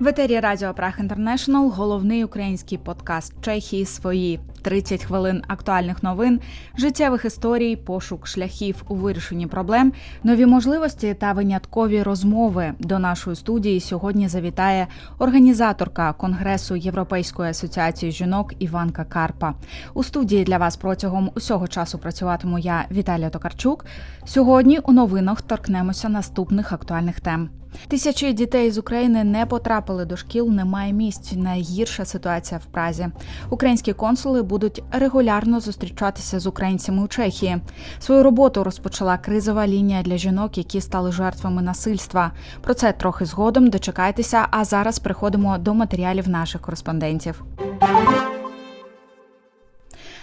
В етері Радіо Прах Інтернешнл головний український подкаст Чехії свої 30 хвилин актуальних новин, життєвих історій, пошук шляхів у вирішенні проблем, нові можливості та виняткові розмови. До нашої студії сьогодні завітає організаторка Конгресу Європейської асоціації жінок Іванка Карпа. У студії для вас протягом усього часу працюватиму я Віталія Токарчук. Сьогодні у новинах торкнемося наступних актуальних тем. Тисячі дітей з України не потрапили до шкіл. Немає місць. Найгірша ситуація в Празі. Українські консули будуть регулярно зустрічатися з українцями у Чехії. Свою роботу розпочала кризова лінія для жінок, які стали жертвами насильства. Про це трохи згодом дочекайтеся. А зараз приходимо до матеріалів наших кореспондентів.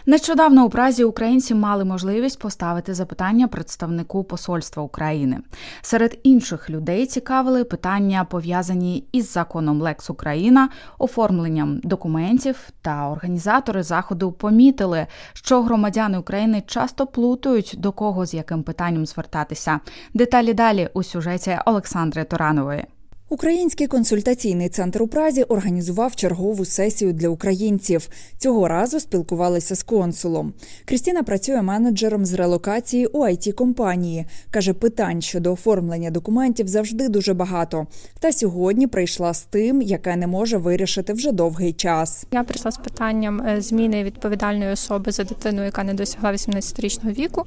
Нещодавно у Празі українці мали можливість поставити запитання представнику посольства України. Серед інших людей цікавили питання, пов'язані із законом Лекс Україна, оформленням документів та організатори заходу помітили, що громадяни України часто плутають до кого з яким питанням звертатися. Деталі далі у сюжеті Олександри Туранової. Український консультаційний центр у Празі організував чергову сесію для українців. Цього разу спілкувалися з консулом. Крістіна працює менеджером з релокації у it компанії. каже, питань щодо оформлення документів завжди дуже багато. Та сьогодні прийшла з тим, яке не може вирішити вже довгий час. Я прийшла з питанням е, зміни відповідальної особи за дитину, яка не досягла 18-річного віку.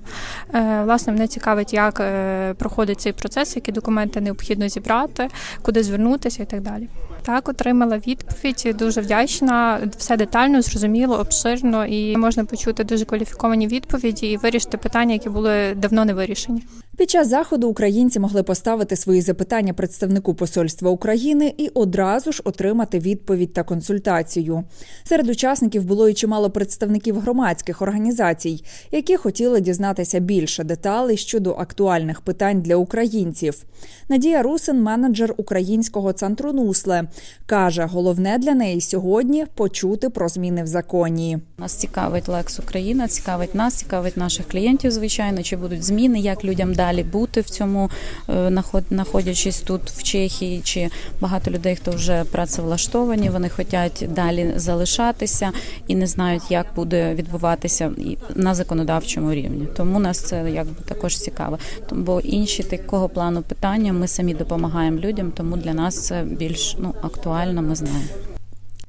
Е, власне, мене цікавить, як е, проходить цей процес, які документи необхідно зібрати куди звернутися і так далі. Так, отримала відповідь. Дуже вдячна. Все детально, зрозуміло, обширно і можна почути дуже кваліфіковані відповіді і вирішити питання, які були давно не вирішені. Під час заходу українці могли поставити свої запитання представнику посольства України і одразу ж отримати відповідь та консультацію. Серед учасників було і чимало представників громадських організацій, які хотіли дізнатися більше деталей щодо актуальних питань для українців. Надія Русин, менеджер українського центру Нусле, каже: головне для неї сьогодні почути про зміни в законі. Нас цікавить Лекс Україна, цікавить нас, цікавить наших клієнтів. Звичайно, чи будуть зміни, як людям далі бути в цьому, е, знаходячись тут в Чехії, чи багато людей, хто вже працевлаштовані, вони хочуть далі залишатися і не знають, як буде відбуватися на законодавчому рівні. Тому нас це якби також цікаво. Бо інші такого плану питання ми самі допомагаємо людям, тому для нас це більш ну актуально. Ми знаємо.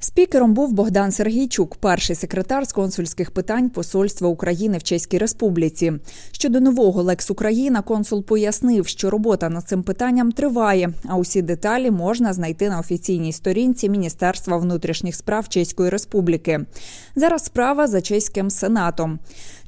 Спікером був Богдан Сергійчук, перший секретар з консульських питань Посольства України в Чеській Республіці. Щодо нового Лекс Україна, консул пояснив, що робота над цим питанням триває, а усі деталі можна знайти на офіційній сторінці Міністерства внутрішніх справ Чеської Республіки. Зараз справа за чеським сенатом.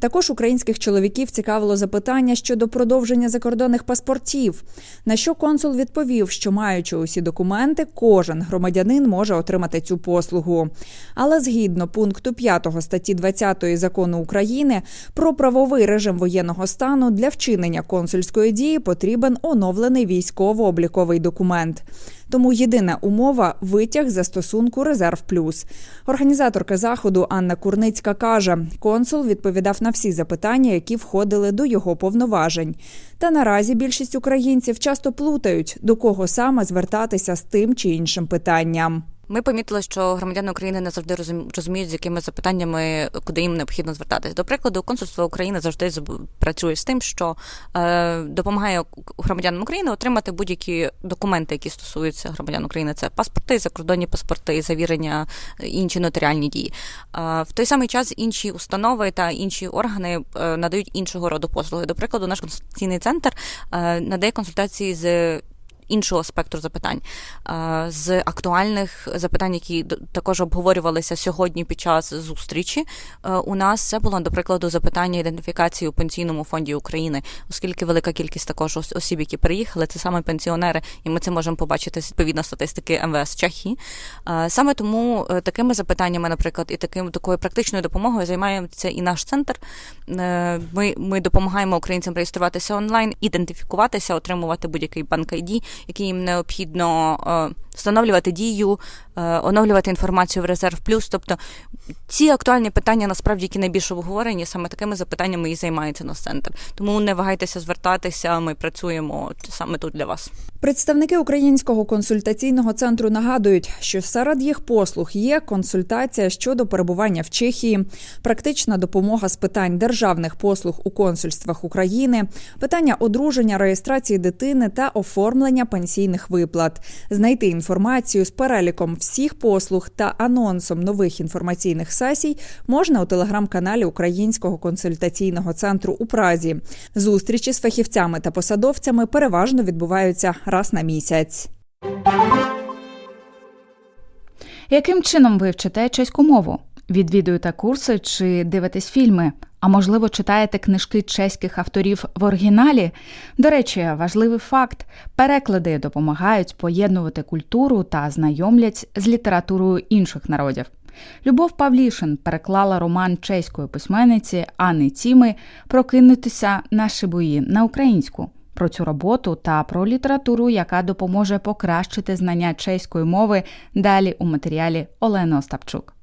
Також українських чоловіків цікавило запитання щодо продовження закордонних паспортів. На що консул відповів, що маючи усі документи, кожен громадянин може отримати цю послугу. Але згідно пункту 5 статті 20 закону України про правовий режим воєнного стану для вчинення консульської дії потрібен оновлений військово-обліковий документ. Тому єдина умова витяг застосунку Резерв Плюс. Організаторка заходу Анна Курницька каже, консул відповідав на всі запитання, які входили до його повноважень. Та наразі більшість українців часто плутають, до кого саме звертатися з тим чи іншим питанням. Ми помітили, що громадяни України не завжди розуміють, з якими запитаннями, куди їм необхідно звертатись. До прикладу, консульство України завжди працює з тим, що е, допомагає громадянам України отримати будь-які документи, які стосуються громадян України. Це паспорти, закордонні паспорти, завірення, інші нотаріальні дії. Е, в той самий час інші установи та інші органи е, надають іншого роду послуги. До прикладу, наш консультаційний центр е, надає консультації з іншого спектру запитань, з актуальних запитань, які також обговорювалися сьогодні під час зустрічі. У нас це було до прикладу запитання ідентифікації у пенсійному фонді України, оскільки велика кількість також осіб, які приїхали, це саме пенсіонери, і ми це можемо побачити відповідно статистики МВС Чехії. Саме тому е, такими запитаннями, наприклад, і таким такою практичною допомогою займається і наш центр. Е, ми ми допомагаємо українцям реєструватися онлайн, ідентифікуватися, отримувати будь-який банк ID, які їм необхідно е, встановлювати дію, е, оновлювати інформацію в резерв плюс. Тобто ці актуальні питання, насправді, які найбільш обговорені, саме такими запитаннями і займається наш центр. Тому не вагайтеся звертатися. Ми працюємо саме тут для вас. Представники Українського консультаційного центру нагадують, що серед їх послуг є консультація щодо перебування в Чехії, практична допомога з питань державних послуг у консульствах України, питання одруження, реєстрації дитини та оформлення пенсійних виплат. Знайти інформацію з переліком всіх послуг та анонсом нових інформаційних сесій можна у телеграм-каналі Українського консультаційного центру у Празі. Зустрічі з фахівцями та посадовцями переважно відбуваються раз на місяць. Яким чином ви вчите чеську мову? Відвідуєте курси чи дивитесь фільми? А можливо, читаєте книжки чеських авторів в оригіналі? До речі, важливий факт: переклади допомагають поєднувати культуру та знайомлять з літературою інших народів. Любов Павлішин переклала роман чеської письменниці Анни Ціми Прокинутися наші бої на українську. Про цю роботу та про літературу, яка допоможе покращити знання чеської мови далі у матеріалі Олени Остапчук.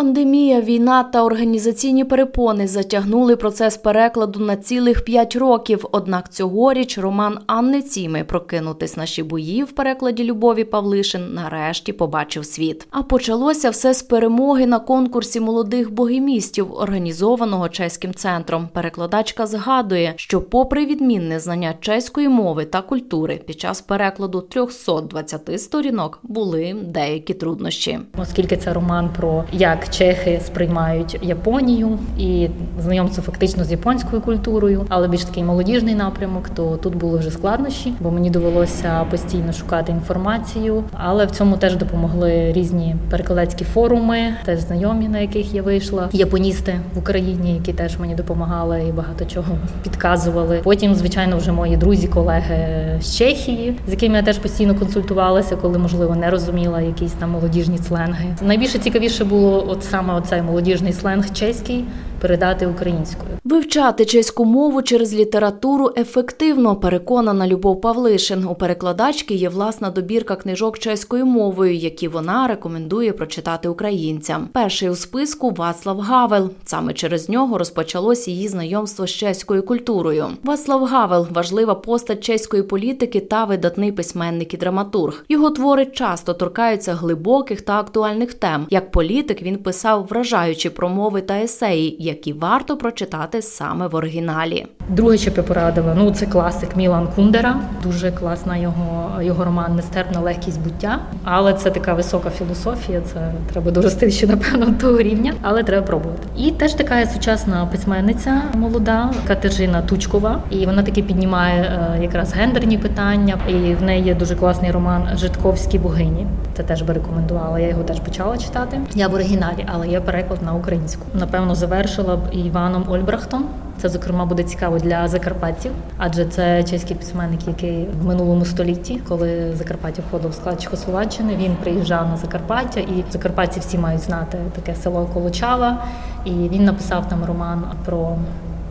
Пандемія, війна та організаційні перепони затягнули процес перекладу на цілих п'ять років. Однак цьогоріч роман Анни Ціми Прокинутись наші бої в перекладі Любові Павлишин нарешті побачив світ. А почалося все з перемоги на конкурсі молодих богемістів, організованого чеським центром. Перекладачка згадує, що, попри відмінне знання чеської мови та культури, під час перекладу 320 сторінок були деякі труднощі. Оскільки це роман про як чехи сприймають Японію і знайомство фактично з японською культурою, але більш такий молодіжний напрямок, то тут були вже складнощі, бо мені довелося постійно шукати інформацію. Але в цьому теж допомогли різні перекладацькі форуми, теж знайомі, на яких я вийшла. Японісти в Україні, які теж мені допомагали і багато чого підказували. Потім, звичайно, вже мої друзі, колеги з Чехії, з якими я теж постійно консультувалася, коли можливо не розуміла якісь там молодіжні сленги. Найбільше цікавіше було от саме оцей молодіжний сленг чеський передати українською. Вивчати чеську мову через літературу ефективно, переконана Любов Павлишин. У перекладачки є власна добірка книжок чеською мовою, які вона рекомендує прочитати українцям. Перший у списку Вацлав Гавел. Саме через нього розпочалось її знайомство з чеською культурою. Вацлав Гавел важлива постать чеської політики та видатний письменник і драматург. Його твори часто торкаються глибоких та актуальних тем. Як політик він писав вражаючі промови та есеї, які варто прочитати саме в оригіналі. Друге, що я порадила, ну це класик Мілан Кундера. Дуже класна його, його роман Нестерпна легкість буття. Але це така висока філософія. Це треба дорости ще напевно того рівня, але треба пробувати. І теж така сучасна письменниця молода Катерина Тучкова. І вона таки піднімає е, якраз гендерні питання. І в неї є дуже класний роман Житковські богині. Це теж би рекомендувала. Я його теж почала читати. Я в оригіналі, але є переклад на українську. Напевно, завершила б Іваном Ольбрахтом. Це, зокрема, буде цікаво для закарпатців, адже це чеський письменник, який в минулому столітті, коли Закарпаття входив в склад Чехословаччини, він приїжджав на Закарпаття, і закарпатці всі мають знати таке село Колочава. І він написав там роман про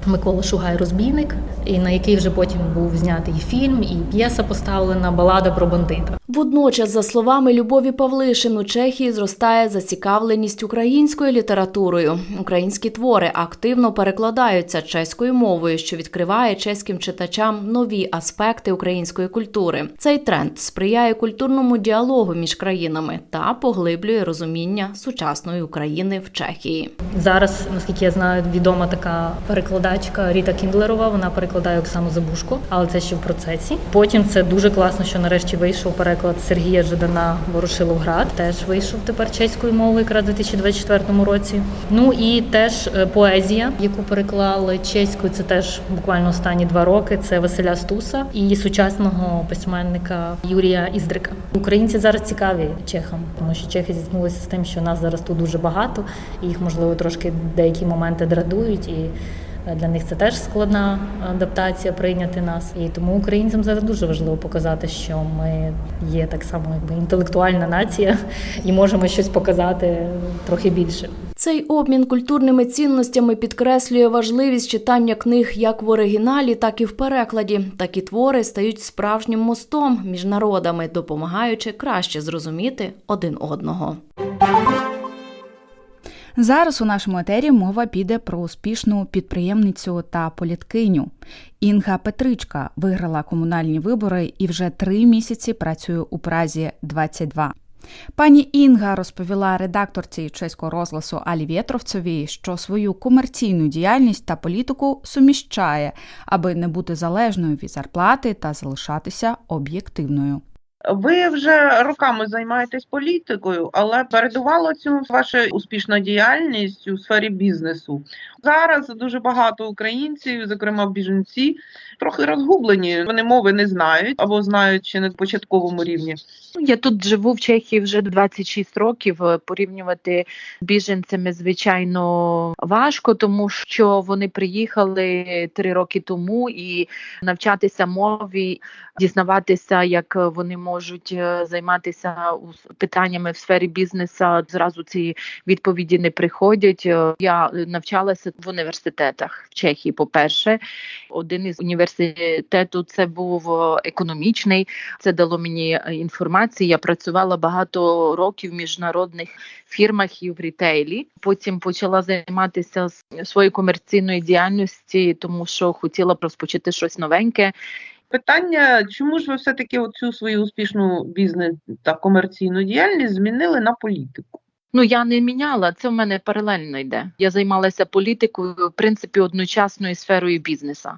Микола Шугай Розбійник, і на який вже потім був знятий фільм, і п'єса поставлена балада про бандита. Водночас, за словами Любові Павлишин, у Чехії зростає зацікавленість українською літературою. Українські твори активно перекладаються чеською мовою, що відкриває чеським читачам нові аспекти української культури. Цей тренд сприяє культурному діалогу між країнами та поглиблює розуміння сучасної України в Чехії. Зараз, наскільки я знаю, відома така перекладачка Ріта Кіндлерова. Вона перекладає Оксану Забушко, але це ще в процесі. Потім це дуже класно, що нарешті вийшов переклад Сергія Жидана Ворошиловград. Теж вийшов тепер чеською мовою, якраз у 2024 році. Ну і теж е, поезія, яку переклали чеською. Це теж буквально останні два роки. Це Василя Стуса і сучасного письменника Юрія Іздрика. Українці зараз цікаві чехам, тому що чехи зіткнулися з тим, що нас зараз тут дуже багато, і їх можливо трошки деякі моменти дратують і. Е, Для них це теж складна адаптація прийняти нас, і тому українцям зараз дуже важливо показати, що ми є так само, якби інтелектуальна нація, і можемо щось показати трохи більше. Цей обмін культурними цінностями підкреслює важливість читання книг як в оригіналі, так і в перекладі. Такі твори стають справжнім мостом між народами, допомагаючи краще зрозуміти один одного. Зараз у нашому етері мова піде про успішну підприємницю та політкиню. Інга Петричка виграла комунальні вибори і вже три місяці працює у Празі 22. Пані Інга розповіла редакторці чеського розгласу Алі Вєтровцевій, що свою комерційну діяльність та політику суміщає, аби не бути залежною від зарплати та залишатися об'єктивною. Ви вже роками займаєтесь політикою, але передувало цьому ваша успішна діяльність у сфері бізнесу. Зараз дуже багато українців, зокрема біженці, трохи розгублені. Вони мови не знають або знають ще на початковому рівні. Я тут живу в Чехії вже 26 років. Е, Порівнювати біженцями, звичайно, важко, тому що вони приїхали три роки тому і навчатися мові, дізнаватися, як вони можуть е, займатися питаннями в сфері бізнесу. Зразу ці відповіді не приходять. Е, Я навчалася в університетах в Чехії. По перше, один із університету це був економічний. Це дало мені е, інформацію. Я працювала багато років в міжнародних фірмах і в рітейлі. Потім почала займатися своєю комерційною діяльністю, тому що хотіла розпочати щось новеньке. Питання, чому ж ви все-таки оцю свою успішну бізнес та комерційну діяльність змінили на політику? Ну я не міняла, це в мене паралельно йде. Я займалася політикою, в принципі, одночасно і сферою бізнесу.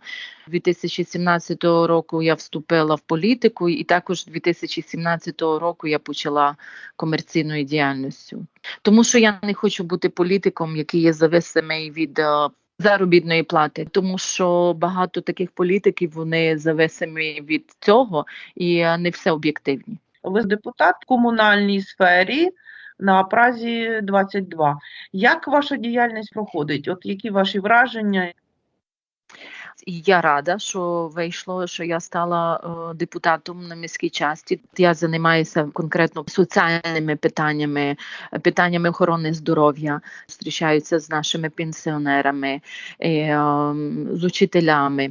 2017 року я вступила в політику, і також 2017 року я почала комерційною діяльністю. Тому що я не хочу бути політиком, який є зависимий від е, заробітної плати, тому що багато таких політиків вони зависимі від цього, і е, не все об'єктивні. Ви депутат в комунальній сфері на Празі 22. Як ваша діяльність проходить? От які ваші враження? Я рада, що вийшло, що я стала е, депутатом на міській часті. Я займаюся конкретно соціальними питаннями, питаннями охорони здоров'я, зустрічаюся з нашими пенсіонерами, е, з учителями.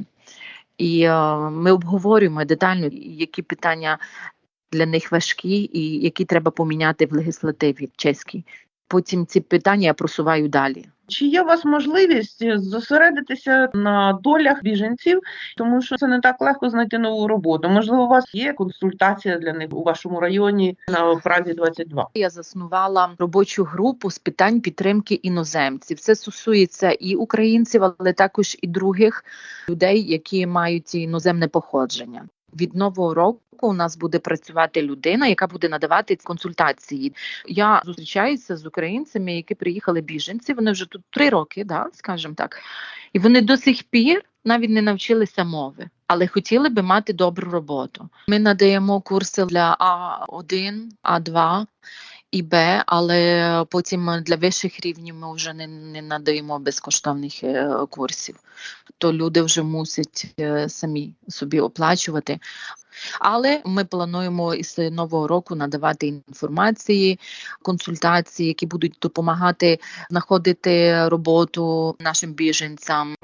І е, ми обговорюємо детально, які питання для них важкі і які треба поміняти в легіслативі чеській. Потім ці питання я просуваю далі. Чи є у вас можливість зосередитися на долях біженців, тому що це не так легко знайти нову роботу? Можливо, у вас є консультація для них у вашому районі на Празі 22? Я заснувала робочу групу з питань підтримки іноземців. Це стосується і українців, але також і других людей, які мають іноземне походження. Від нового року у нас буде працювати людина, яка буде надавати консультації. Я зустрічаюся з українцями, які приїхали біженці. Вони вже тут три роки, да, скажімо так, і вони до сих пір навіть не навчилися мови, але хотіли би мати добру роботу. Ми надаємо курси для А1, А2 і Б, але потім для вищих рівнів ми вже не, не надаємо безкоштовних е, курсів. То люди вже мусять е, самі собі оплачувати. Але ми плануємо із нового року надавати інформації, консультації, які будуть допомагати знаходити роботу нашим біженцям.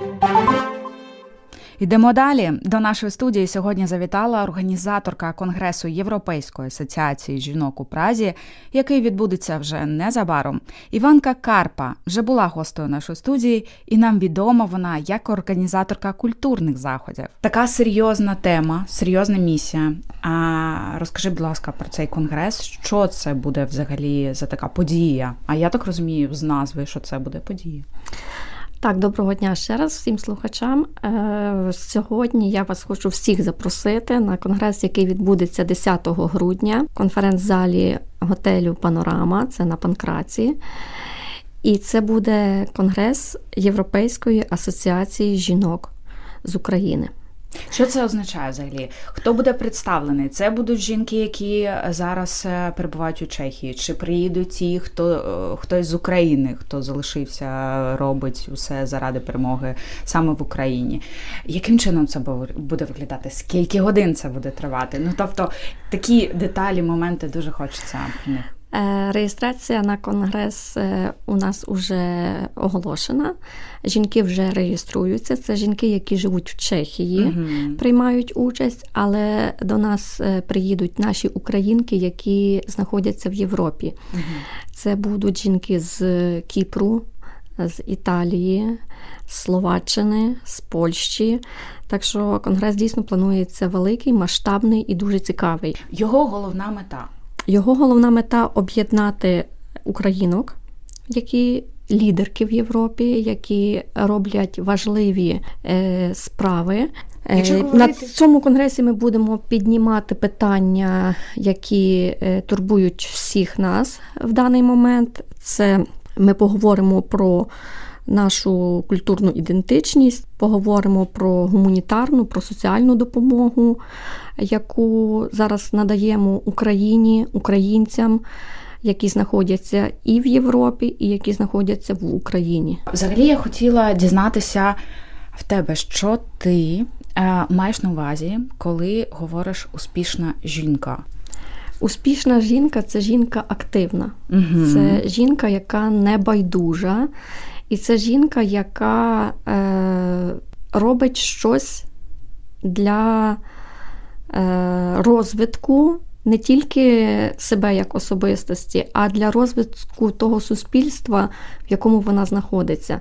Йдемо далі. До нашої студії сьогодні завітала організаторка Конгресу Європейської асоціації жінок у Празі, який відбудеться вже незабаром. Іванка Карпа вже була гостею нашої студії, і нам відома вона як організаторка культурних заходів. Така серйозна тема, серйозна місія. А розкажи, будь ласка, про цей конгрес. Що це буде взагалі за така подія? А я так розумію з назви, що це буде подія. Так, доброго дня ще раз всім слухачам. Е, Сьогодні я вас хочу всіх запросити на конгрес, який відбудеться 10 грудня в конференц-залі готелю Панорама, це на Панкраці. І це буде конгрес Європейської асоціації жінок з України. Що це означає взагалі? Хто буде представлений? Це будуть жінки, які зараз е, перебувають у Чехії, чи приїдуть ті, хто е, хтось з України, хто залишився, робить усе заради перемоги саме в Україні. Яким чином це бу- буде виглядати? Скільки годин це буде тривати? Ну тобто такі деталі, моменти дуже хочеться про них. Е, Реєстрація на конгрес е, у нас вже оголошена. Жінки вже реєструються. Це жінки, які живуть в Чехії, Мгм. приймають участь, але до нас е, приїдуть наші українки, які знаходяться в Європі. Мгм. Це будуть жінки з Кіпру, з Італії, з Словаччини, з Польщі. Так що конгрес дійсно планується великий, масштабний і дуже цікавий. Його головна мета. Його головна мета об'єднати українок, які лідерки в Європі, які роблять важливі е, справи. Е, На цьому конгресі ми будемо піднімати питання, які е, турбують всіх нас в даний момент. Це ми поговоримо про нашу культурну ідентичність, поговоримо про гуманітарну, про соціальну допомогу, яку зараз надаємо Україні, українцям, які знаходяться і в Європі, і які знаходяться в Україні. Взагалі я хотіла дізнатися в тебе, що ти е, маєш на увазі, коли говориш успішна жінка. Успішна жінка це жінка активна. Угу. Це жінка, яка не байдужа, і це жінка, яка е, робить щось для е, розвитку не тільки себе як особистості, а для розвитку того суспільства, в якому вона знаходиться.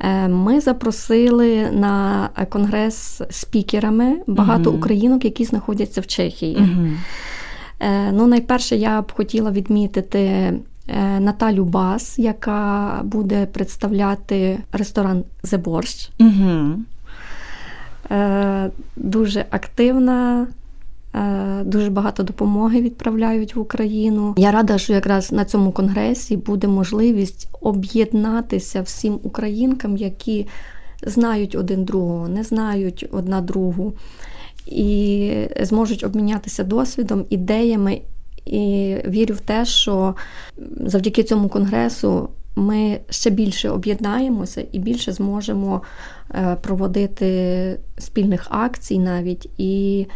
Е, Ми запросили на конгрес спікерами багато Мгм. українок, які знаходяться в Чехії. Е, Ну, найперше, я б хотіла відмітити Наталю Бас, яка буде представляти ресторан «The Борщ». Угу. Е, Дуже активна, е, дуже багато допомоги відправляють в Україну. Я рада, що якраз на цьому конгресі буде можливість об'єднатися всім українкам, які знають один другого, не знають одна другу, і зможуть обмінятися досвідом, ідеями. І вірю в те, що завдяки цьому конгресу ми ще більше об'єднаємося і більше зможемо е, проводити спільних акцій навіть. І,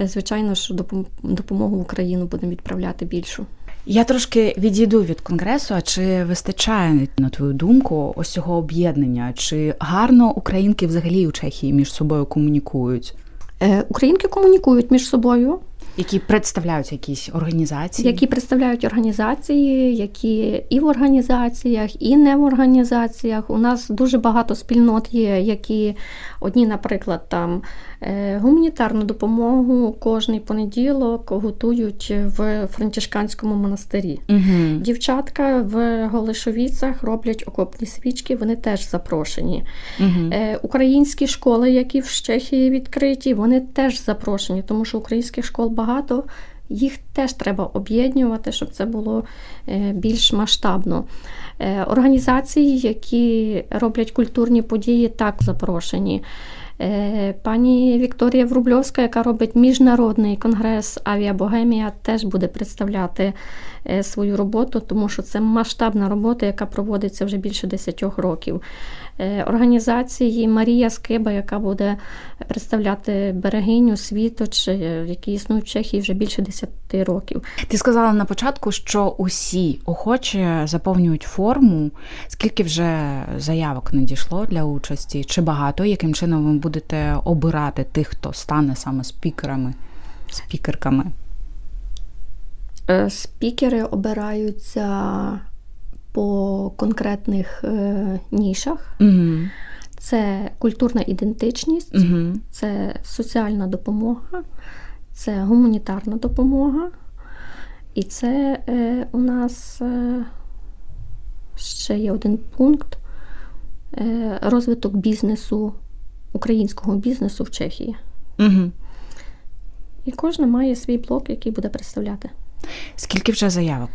е, звичайно, що допом- допомогу в Україну будемо відправляти більшу. Я трошки відійду від конгресу. А чи вистачає, на твою думку, ось цього об'єднання? Чи гарно українки взагалі у Чехії між собою комунікують? Е, Українки комунікують між собою, Які представляють якісь організації? які представляють організації, які і в організаціях, і не в організаціях. У нас дуже багато спільнот є, які одні, наприклад, там гуманітарну допомогу кожний понеділок готують в францишканському монастирі. Угу. Дівчатка в Голишовіцях роблять окопні свічки, вони теж запрошені. Угу. Е, Українські школи, які в Чехії відкриті, вони теж запрошені, тому що українських школ багато. Їх теж треба об'єднувати, щоб це було е, більш масштабно. Е, Організації, які роблять культурні події, так запрошені. Е, Пані Вікторія Врубльовська, яка робить міжнародний конгрес Авіабогемія, теж буде представляти е, свою роботу, тому що це масштабна робота, яка проводиться вже більше 10 років. Е, Організації Марія Скиба, яка буде представляти берегиню світоч, е, які існують в Чехії вже більше 10 років. Ти сказала на початку, що усі охочі заповнюють форму. Скільки вже заявок надійшло для участі? Чи багато? Яким чином ви будете обирати тих, хто стане саме спікерами, спікерками? Е, Спікери обираються по конкретних е, нішах. Угу. Це культурна ідентичність, Угу. це соціальна допомога, це гуманітарна допомога. І це е, у нас е, ще є один пункт е, розвиток бізнесу, українського бізнесу в Чехії. Угу. І кожна має свій блок, який буде представляти. Скільки вже заявок?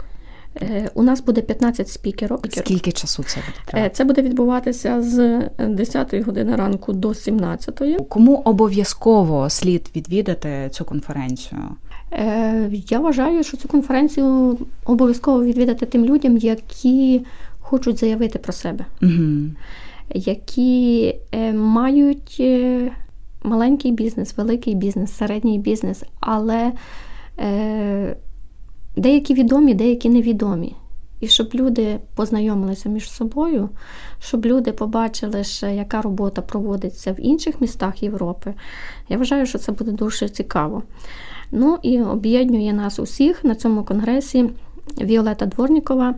Е, У нас буде 15 спікерок. Скільки часу це буде Е, тривати? Це буде відбуватися з 10 години ранку до 17. Кому обов'язково слід відвідати цю конференцію? Е, Я вважаю, що цю конференцію обов'язково відвідати тим людям, які хочуть заявити про себе, Угу. які е, мають е, маленький бізнес, великий бізнес, середній бізнес, але е, деякі відомі, деякі невідомі. І щоб люди познайомилися між собою, щоб люди побачили, ще, яка робота проводиться в інших містах Європи. Я вважаю, що це буде дуже цікаво. Ну і об'єднує нас усіх на цьому конгресі Віолета Дворнікова,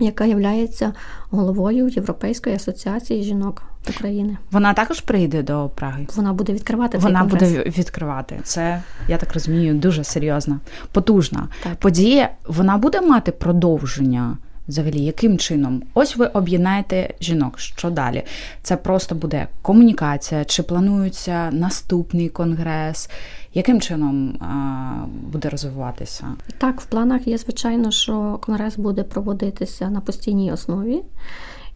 яка є головою Європейської асоціації жінок України. Вона також прийде до Праги. Вона буде відкривати цей Вона конгрес. буде відкривати. Це, я так розумію, дуже серйозна, потужна Так. подія. Вона буде мати продовження. Взагалі, яким чином? Ось ви об'єднаєте жінок. Що далі? Це просто буде комунікація, чи планується наступний конгрес? Яким чином а, буде розвиватися? Так, в планах є, звичайно, що конгрес буде проводитися на постійній основі,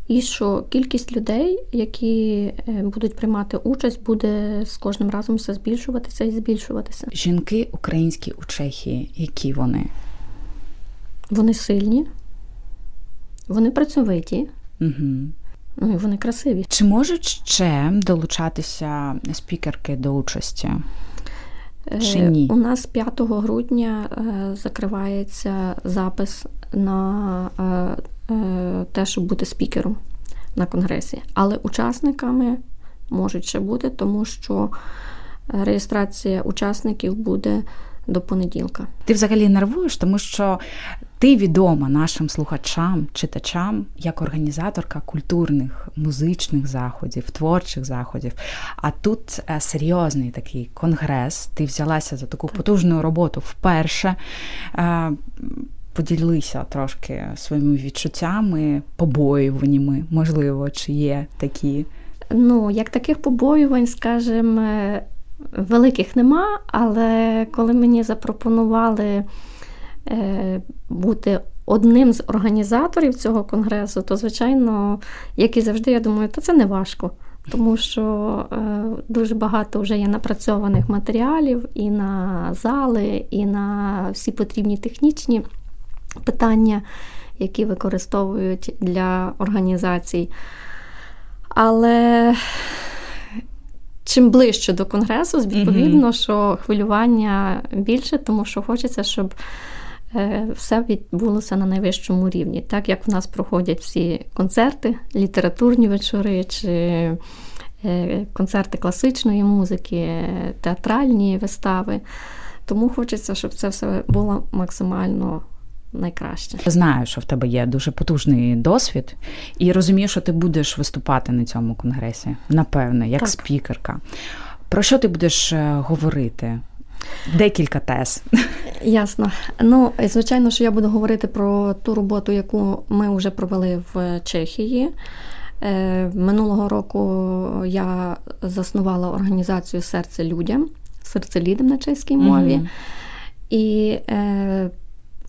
і що кількість людей, які е, будуть приймати участь, буде з кожним разом все збільшуватися і збільшуватися. Жінки українські у Чехії, які вони? Вони сильні, вони працьовиті, Угу. ну і вони красиві. Чи можуть ще долучатися спікерки до участі? Чи Е, ні? У нас 5 грудня е, закривається запис на е, те, щоб бути спікером на конгресі. Але учасниками можуть ще бути, тому що реєстрація учасників буде до понеділка. Ти взагалі нервуєш, тому що ти відома нашим слухачам, читачам як організаторка культурних, музичних заходів, творчих заходів. А тут е, серйозний такий конгрес. Ти взялася за таку потужну роботу вперше. Е, Поділися трошки своїми відчуттями, побоюваннями, можливо, чи є такі. Ну, як таких побоювань, скажімо, е, великих нема, але коли мені запропонували бути одним з організаторів цього конгресу, то, звичайно, як і завжди, я думаю, то це не важко. Тому що е, дуже багато вже є напрацьованих матеріалів і на зали, і на всі потрібні технічні питання, які використовують для організацій. Але чим ближче до конгресу, відповідно, що хвилювання більше, тому що хочеться, щоб е, все відбулося на найвищому рівні. Так як в нас проходять всі концерти, літературні вечори чи е, концерти класичної музики, театральні вистави. Тому хочеться, щоб це все було максимально найкраще. Знаю, що в тебе є дуже потужний досвід, і розумію, що ти будеш виступати на цьому конгресі, напевне, як Так. спікерка. Про що ти будеш е, говорити? Декілька тез. Ясно. Ну, звичайно, що я буду говорити про ту роботу, яку ми вже провели в Чехії. Е, Минулого року я заснувала організацію Серце людям, серце лідом на чеській мові. І е,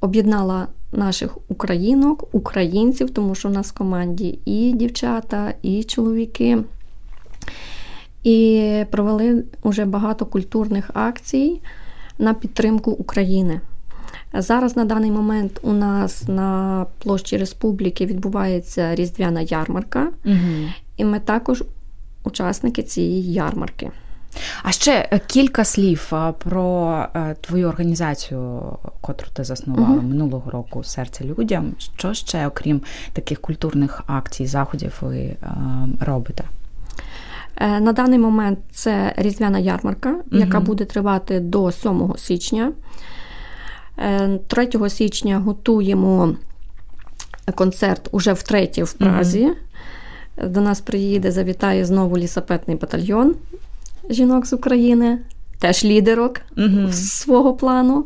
об'єднала наших українок, українців, тому що в нас в команді і дівчата, і чоловіки. І провели вже багато культурних акцій на підтримку України. Зараз на даний момент у нас на площі Республіки відбувається різдвяна ярмарка, Угу. і ми також учасники цієї ярмарки. А ще е, кілька слів про е, твою організацію, котру ти заснувала Мгм. минулого року серце людям. Що ще, окрім таких культурних акцій, заходів, ви е, робите? Е, На даний момент це різдвяна ярмарка, яка буде тривати до 7 січня. Е, 3 січня готуємо концерт уже втретє в Празі. До нас приїде, завітає знову лісопетний батальйон жінок з України, теж лідерок Угу. свого плану.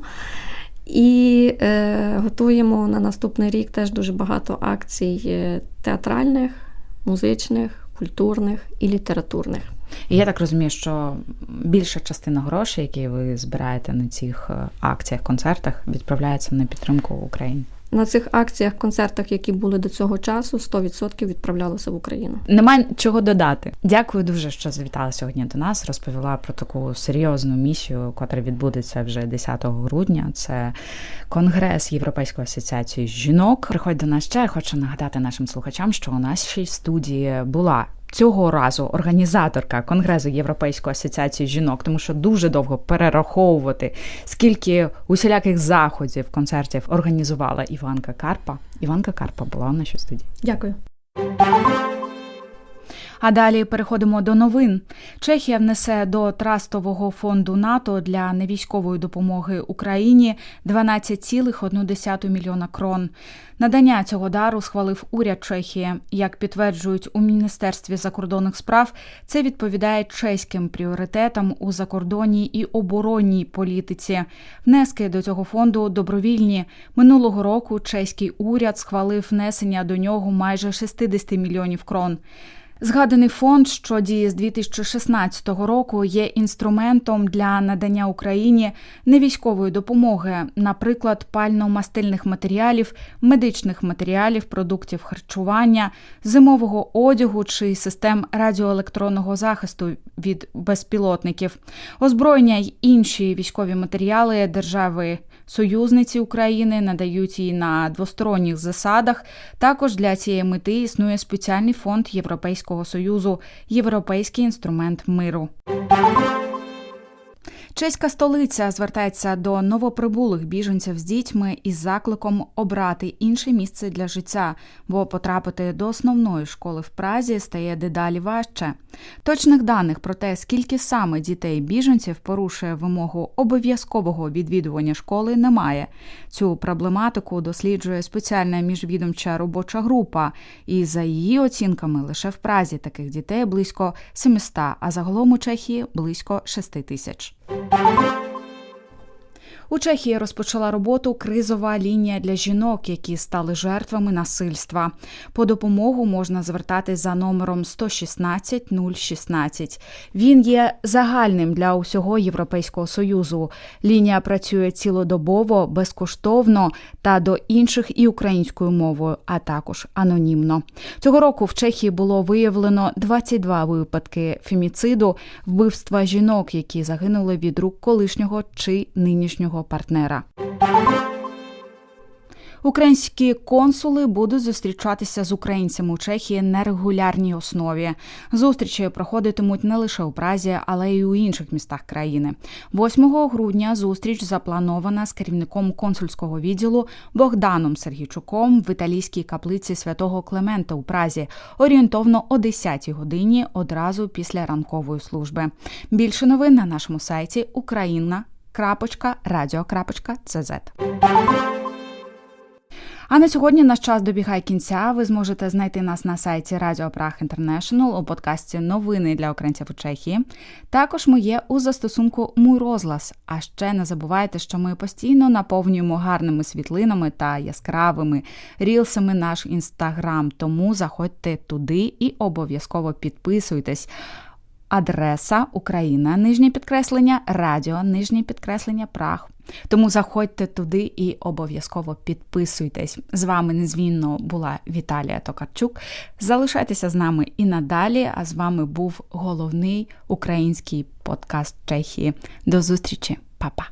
І е, готуємо на наступний рік теж дуже багато акцій е, театральних, музичних, культурних і літературних. І я так розумію, що більша частина грошей, які ви збираєте на цих е, акціях, концертах, відправляється на підтримку України. На цих акціях, концертах, які були до цього часу, 100% відправлялося в Україну. Нема чого додати. Дякую дуже, що завітала сьогодні до нас. Розповіла про таку серйозну місію, котра відбудеться вже 10 грудня. Це конгрес Європейської асоціації жінок. Приходь до нас ще. Хочу нагадати нашим слухачам, що у нашій студії була цього разу організаторка Конгресу Європейської асоціації жінок, тому що дуже довго перераховувати, скільки усіляких заходів, концертів організувала Іванка Карпа. Іванка Карпа була в нашій студії. Дякую. А далі переходимо до новин. Чехія внесе до трастового фонду НАТО для невійськової допомоги Україні 12,1 мільйона крон. Надання цього дару схвалив уряд Чехії. Як підтверджують у міністерстві закордонних справ, це відповідає чеським пріоритетам у закордонній і оборонній політиці. Внески до цього фонду добровільні. Минулого року чеський уряд схвалив внесення до нього майже 60 мільйонів крон. Згаданий фонд, що діє з 2016 року, є інструментом для надання Україні невійськової допомоги, наприклад, пально-мастильних матеріалів, медичних матеріалів, продуктів харчування, зимового одягу чи систем радіоелектронного захисту від безпілотників, озброєння й інші військові матеріали держави. Союзниці України надають її на двосторонніх засадах. Також для цієї мети існує спеціальний фонд Європейського союзу Європейський інструмент миру. Чеська столиця звертається до новоприбулих біженців з дітьми із закликом обрати інше місце для життя, бо потрапити до основної школи в Празі стає дедалі важче. Точних даних про те, скільки саме дітей біженців порушує вимогу обов'язкового відвідування школи, немає. Цю проблематику досліджує спеціальна міжвідомча робоча група, і за її оцінками лише в Празі таких дітей близько 700, а загалом у Чехії близько 6 тисяч. Thank you. У Чехії розпочала роботу кризова лінія для жінок, які стали жертвами насильства. По допомогу можна звертатись за номером 116 016. Він є загальним для усього Європейського союзу. Лінія працює цілодобово, безкоштовно та до інших і українською мовою, а також анонімно. Цього року в Чехії було виявлено 22 випадки феміциду, вбивства жінок, які загинули від рук колишнього чи нинішнього партнера. Українські консули будуть зустрічатися з українцями у Чехії на регулярній основі. Зустрічі проходитимуть не лише у Празі, але й у інших містах країни. 8 грудня зустріч запланована з керівником консульського відділу Богданом Сергійчуком в італійській каплиці святого Клемента у Празі, орієнтовно о 10-й годині одразу після ранкової служби. Більше новин на нашому сайті Україна. Радіо.цз. А на сьогодні наш час добігає кінця. Ви зможете знайти нас на сайті Радіо Прах Інтернешнл у подкасті Новини для українців у Чехії. Також ми є у застосунку Муй розглас. А ще не забувайте, що ми постійно наповнюємо гарними світлинами та яскравими рілсами наш інстаграм. Тому заходьте туди і обов'язково підписуйтесь. Адреса Україна, нижнє підкреслення, радіо, нижнє підкреслення, прах. Тому заходьте туди і обов'язково підписуйтесь. З вами незмінно була Віталія Токарчук. Залишайтеся з нами і надалі. А з вами був головний український подкаст Чехії. До зустрічі, Па-па!